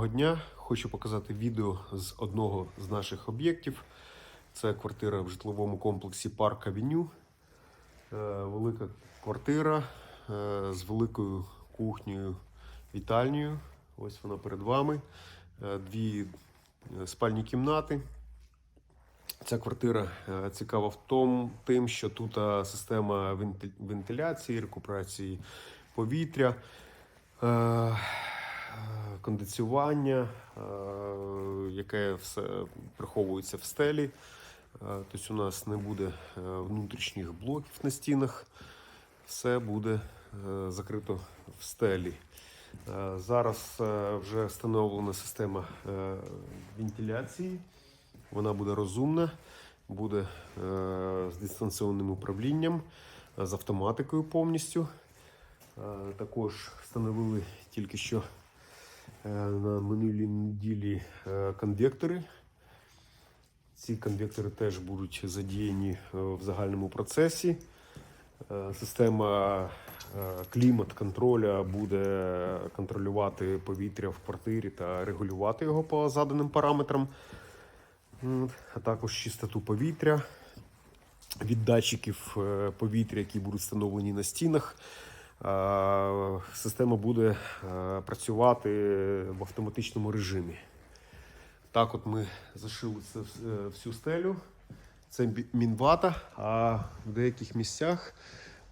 Доброго дня. Хочу показати відео з одного з наших об'єктів. Це квартира в житловому комплексі Парк Авеню. Е, Велика квартира е, з великою кухнею, вітальнею. Ось вона перед вами. Е, Дві спальні кімнати. Ця квартира цікава в тому, тим, що тут система вентиляції, рекуперації повітря, кондиціювання, е, яке все приховується в стелі. Е, Тобто у нас не буде е, внутрішніх блоків на стінах, все буде е, закрито в стелі. Е, Зараз е, вже встановлена система е, вентиляції. Вона буде розумна, буде е, з дистанційним управлінням, е, з автоматикою повністю. Е, Також встановили тільки що е, на минулій неділі е, конвектори. Ці конвектори теж будуть задіяні е, в загальному процесі. Е, Система е, клімат-контроля буде контролювати повітря в квартирі та регулювати його по заданим параметрам. А також чистоту повітря від датчиків е, повітря, які будуть встановлені на стінах. Е, Система буде е, працювати в автоматичному режимі. Так, от ми зашили це е, всю стелю. Це мінвата, а в деяких місцях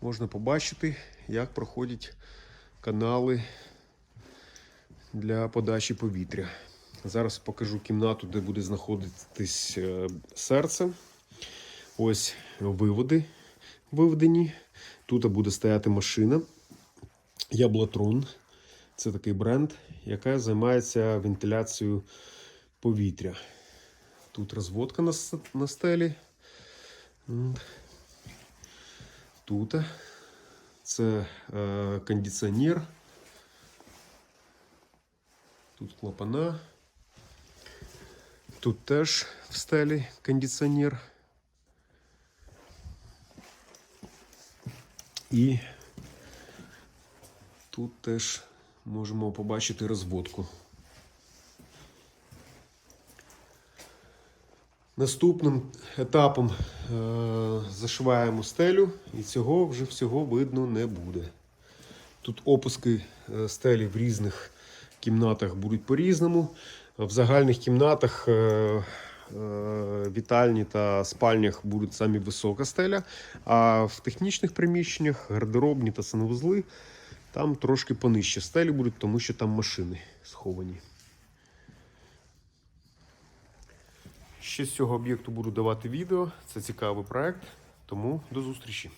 можна побачити, як проходять канали для подачі повітря. Зараз покажу кімнату, де буде знаходитись серце. Ось виводи виведені. Тут буде стояти машина. Яблотрон. Це такий бренд, яка займається вентиляцією повітря. Тут розводка на, стелі. Тут це е, кондиціонер. Тут клапана. Тут теж в стелі кондиціонер. І тут теж можемо побачити розводку. Наступним етапом е, зашиваємо стелю, і цього вже всього видно не буде. Тут опуски е, стелі в різних кімнатах будуть по-різному. В загальних кімнатах, е, е, вітальні та спальнях будуть самі висока стеля, а в технічних приміщеннях, гардеробні та санвузли, там трошки понижче стелі будуть, тому що там машини сховані. Ще з цього об'єкту буду давати відео. Це цікавий проект, тому до зустрічі.